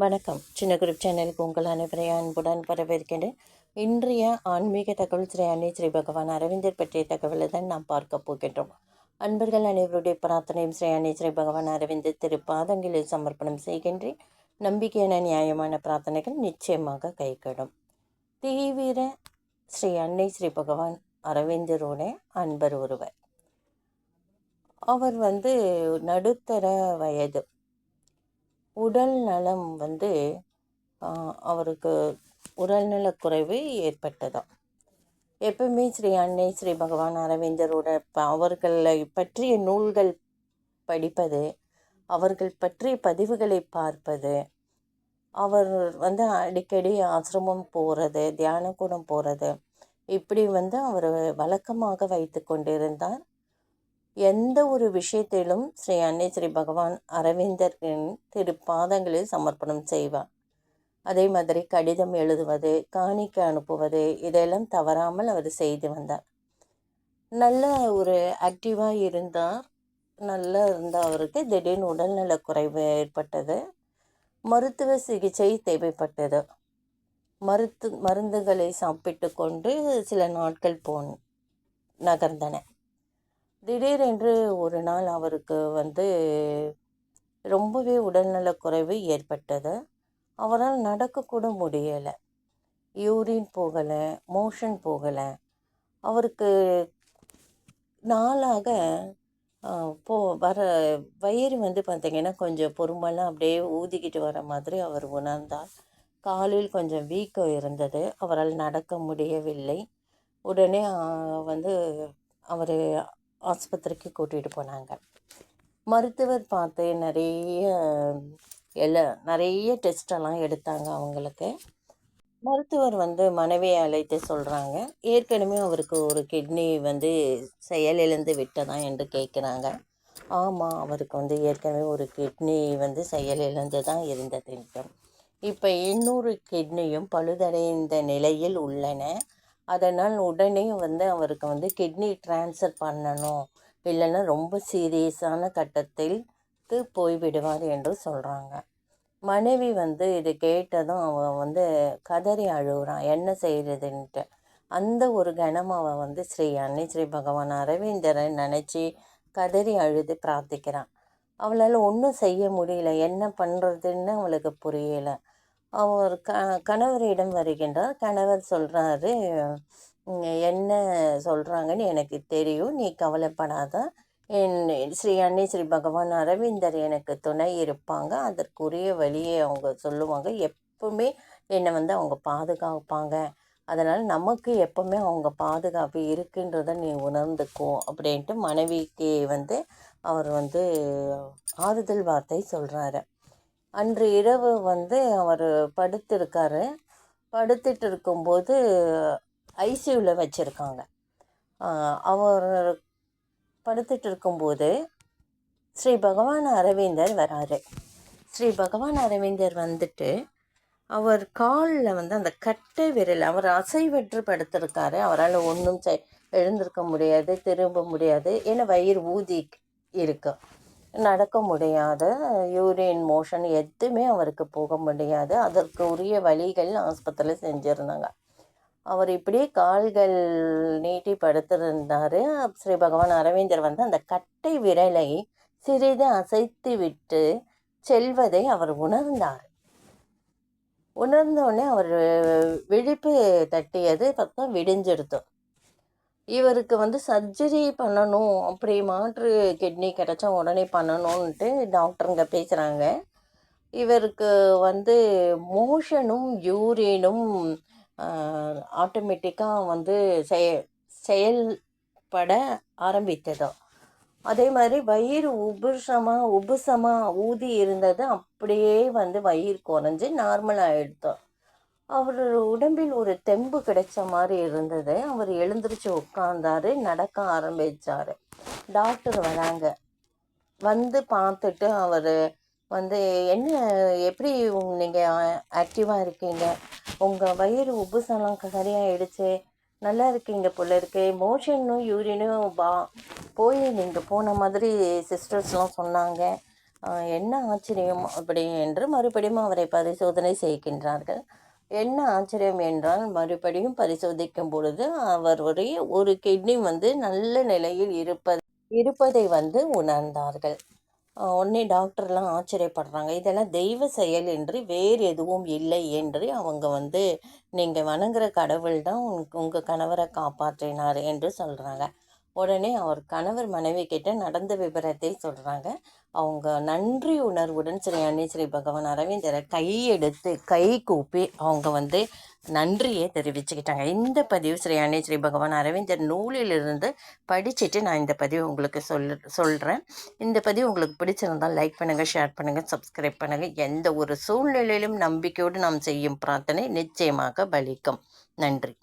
வணக்கம். சின்ன குரூப் சேனலுக்கு உங்கள் அனைவரை அன்புடன் வரவேற்கின்றேன். இன்றைய ஆன்மீக தகவல் ஸ்ரீ அன்னை ஸ்ரீ பகவான் அரவிந்தர் பற்றிய தகவலை தான் நாம் பார்க்க போகின்றோம். அன்பர்கள் அனைவருடைய பிரார்த்தனையும் ஸ்ரீ அன்னை ஸ்ரீ பகவான் அரவிந்தர் திருப்பாதங்களில் சமர்ப்பணம் செய்கின்றேன். நம்பிக்கையான நியாயமான பிரார்த்தனைகள் நிச்சயமாக கைகடும். தீவிர ஸ்ரீ அன்னை ஸ்ரீ பகவான் அரவிந்தருடைய அன்பர் ஒருவர். அவர் வந்து நடுத்தர வயது. உடல் நலம் வந்து அவருக்கு உடல்நலக் குறைவு ஏற்பட்டதாம் எப்பவுமே ஸ்ரீ அன்னை ஸ்ரீ பகவான் அரவிந்தரோட அவர்களை பற்றிய நூல்கள் படிப்பது அவர்கள் பற்றிய பதிவுகளை பார்ப்பது அவர் வந்து அடிக்கடி ஆசிரமம் போகிறது தியானக்கூடம் போகிறது இப்படி வந்து அவர் வழக்கமாக வைத்து கொண்டிருந்தார். எந்த ஒரு விஷயத்திலும் ஸ்ரீ அன்னை ஸ்ரீ பகவான் அரவிந்தரின் திருப்பாதங்களில் சமர்ப்பணம் செய்வார். அதே மாதிரி கடிதம் எழுதுவது காணிக்கை அனுப்புவது இதெல்லாம் தவறாமல் அவர் செய்து வந்தார். நல்ல ஒரு ஆக்டிவாக இருந்தார் நல்லா இருந்த அவருக்கு திடீர்னு உடல்நல குறைவு ஏற்பட்டது மருத்துவ சிகிச்சை தேவைப்பட்டது. மருத்து மருந்துகளை சாப்பிட்டு கொண்டு சில நாட்கள் போன் நகர்ந்தன. திடீரென்று ஒரு நாள் அவருக்கு வந்து ரொம்பவே உடல்நலக் குறைவு ஏற்பட்டது. அவரால் நடக்கக்கூட முடியலை. யூரின் போகலை மோஷன் போகலை. அவருக்கு நாளாக போ வர வயிறு வந்து பார்த்திங்கன்னா கொஞ்சம் பொறுமெல்லாம் அப்படியே ஊதிக்கிட்டு வர மாதிரி அவர் உணர்ந்தார். காலில் கொஞ்சம் வீக்கம் இருந்தது. அவரால் நடக்க முடியவில்லை. உடனே வந்து அவர் ஆஸ்பத்திரிக்கு கூட்டிகிட்டு போனாங்க. மருத்துவர் பார்த்து நிறைய எல்லா நிறைய டெஸ்டெல்லாம் எடுத்தாங்க அவங்களுக்கு. மருத்துவர் வந்து மனைவியை அழைத்து சொல்கிறாங்க ஏற்கனவே அவருக்கு ஒரு கிட்னி வந்து செயலிழந்து விட்டதா என்று கேட்குறாங்க. ஆமாம் அவருக்கு வந்து ஏற்கனவே ஒரு கிட்னி வந்து செயலிழந்து தான் இருந்தது இப்போ இன்னொரு கிட்னியும் பழுதடைந்த நிலையில் உள்ளன. அதனால் உடனே வந்து அவருக்கு வந்து கிட்னி ட்ரான்ஸ்ஃபர் பண்ணணும். இல்லைன்னா ரொம்ப சீரியஸான கட்டத்திற்கு போய்விடுவார் என்று சொல்கிறாங்க மனைவி வந்து இது கேட்டதும் அவன் வந்து கதறி அழுகுறான். என்ன செய்கிறதுன்ட்டு அந்த ஒரு கணம் அவன் வந்து ஸ்ரீ அன்னை ஸ்ரீ பகவான் அரவிந்தரை நினச்சி கதறி அழுது பிரார்த்திக்கிறான். அவளால் ஒன்றும் செய்ய முடியல. என்ன பண்ணுறதுன்னு அவளுக்கு புரியலை. அவர் க கணவரிடம் வருகின்றார். கணவர் சொல்கிறாரு என்ன சொல்கிறாங்கன்னு எனக்கு தெரியும். நீ கவலைப்படாத. என் ஸ்ரீ அன்னை ஸ்ரீ பகவான் அரவிந்தர் எனக்கு துணை இருப்பாங்க. அதற்குரிய வழியை அவங்க சொல்லுவாங்க. எப்பவுமே என்னை வந்து அவங்க பாதுகாப்பாங்க. அதனால் நமக்கு எப்பவுமே அவங்க பாதுகாப்பு இருக்குன்றத நீ உணர்ந்துக்கோ அப்படின்ட்டு மனைவிக்கு வந்து அவர் வந்து ஆறுதல் வார்த்தை சொல்கிறாரு அன்று இரவு வந்து அவர் படுத்திருக்காரு. படுத்துட்டு இருக்கும்போது ஐசியூவில் வச்சுருக்காங்க அவர் படுத்துட்டு இருக்கும்போது ஸ்ரீ பகவான் அரவிந்தர் வராரு. ஸ்ரீ பகவான் அரவிந்தர் வந்துட்டு அவர் காலில் வந்து அந்த கட்டை விரல் அவர் அசைவற்று படுத்திருக்காரு. அவரால் ஒன்றும் எழுந்திருக்க முடியாது திரும்ப முடியாது. ஏன்னா வயிறு ஊதி இருக்கு. நடக்க முடியாத யூரின் மோஷன் எதுவுமே அவருக்கு போக முடியாது. அதற்கு உரிய வழிகள் ஆஸ்பத்திரியில் செஞ்சுருந்தாங்க. அவர் இப்படியே கால்கள் நீட்டி படுத்திருந்தார். ஸ்ரீ பகவான் அரவிந்தர் வந்து அந்த கட்டை விரலை சிறிது அசைத்து விட்டு செல்வதை அவர் உணர்ந்தார். உணர்ந்தோடனே அவர் விழிப்பு தட்டியது பார்த்தா விடிஞ்செடுத்தோம் இவருக்கு வந்து சர்ஜரி பண்ணணும் அப்படி மாற்று கிட்னி கிடைச்சா உடனே பண்ணணும்ன்ட்டு டாக்டருங்க பேசுகிறாங்க இவருக்கு வந்து மோஷனும் யூரினும் ஆட்டோமேட்டிக்காக வந்து செய செயல்பட ஆரம்பித்ததோ. அதே மாதிரி வயிறு உபுசமாக உபுசமாக ஊதி இருந்தது அப்படியே வந்து வயிறு குறைஞ்சி நார்மல் ஆகிடுத்தோம் அவர் உடம்பில் ஒரு தெம்பு கிடைச்ச மாதிரி இருந்தது. அவர் எழுந்திரிச்சு உட்கார்ந்தாரு நடக்க ஆரம்பித்தார் டாக்டர் வராங்க. வந்து பார்த்துட்டு அவர் வந்து என்ன எப்படி நீங்கள் ஆக்டிவாக இருக்கீங்க? உங்கள் வயிறு உப்புசெல்லாம் சரியாயிடுச்சு. நல்லா இருக்கீங்க போல இருக்கு. மோஷனும் யூரினும் பா போய் நீங்கள் போன மாதிரி சிஸ்டர்ஸ்லாம் சொன்னாங்க. என்ன ஆச்சரியம்? அப்படி என்று மறுபடியும் அவரை பரிசோதனை செய்கின்றார்கள். என்ன ஆச்சரியம் என்றால் மறுபடியும் பரிசோதிக்கும் பொழுது அவருடைய ஒரு கிட்னி வந்து நல்ல நிலையில் இருப்பது இருப்பதை வந்து உணர்ந்தார்கள். உடனே டாக்டர்லாம் ஆச்சரியப்படுறாங்க. இதெல்லாம் தெய்வ செயல் என்று வேறு எதுவும் இல்லை என்று அவங்க வந்து நீங்கள் வணங்குற கடவுள் தான் உங்கள் கணவரை காப்பாற்றினார் என்று சொல்கிறாங்க உடனே அவர் கணவர் மனைவி கிட்ட நடந்த விபரத்தை சொல்கிறாங்க அவங்க நன்றி உணர்வுடன் ஸ்ரீ அன்னை ஸ்ரீ பகவான் அரவிந்தரை கையெடுத்து கை கூப்பி அவங்க வந்து நன்றியை தெரிவிச்சுக்கிட்டாங்க. இந்த பதிவு ஸ்ரீ அன்னை ஸ்ரீ பகவான் அரவிந்தர் நூலிலிருந்து படிச்சுட்டு நான் இந்த பதிவு உங்களுக்கு சொல் சொல்கிறேன் இந்த பதிவு உங்களுக்கு பிடிச்சிருந்தால் லைக் பண்ணுங்கள் ஷேர் பண்ணுங்கள் சப்ஸ்கிரைப் பண்ணுங்கள் எந்த ஒரு சூழ்நிலையிலும் நம்பிக்கையோடு நாம் செய்யும் பிரார்த்தனை நிச்சயமாக பலிக்கும். நன்றி.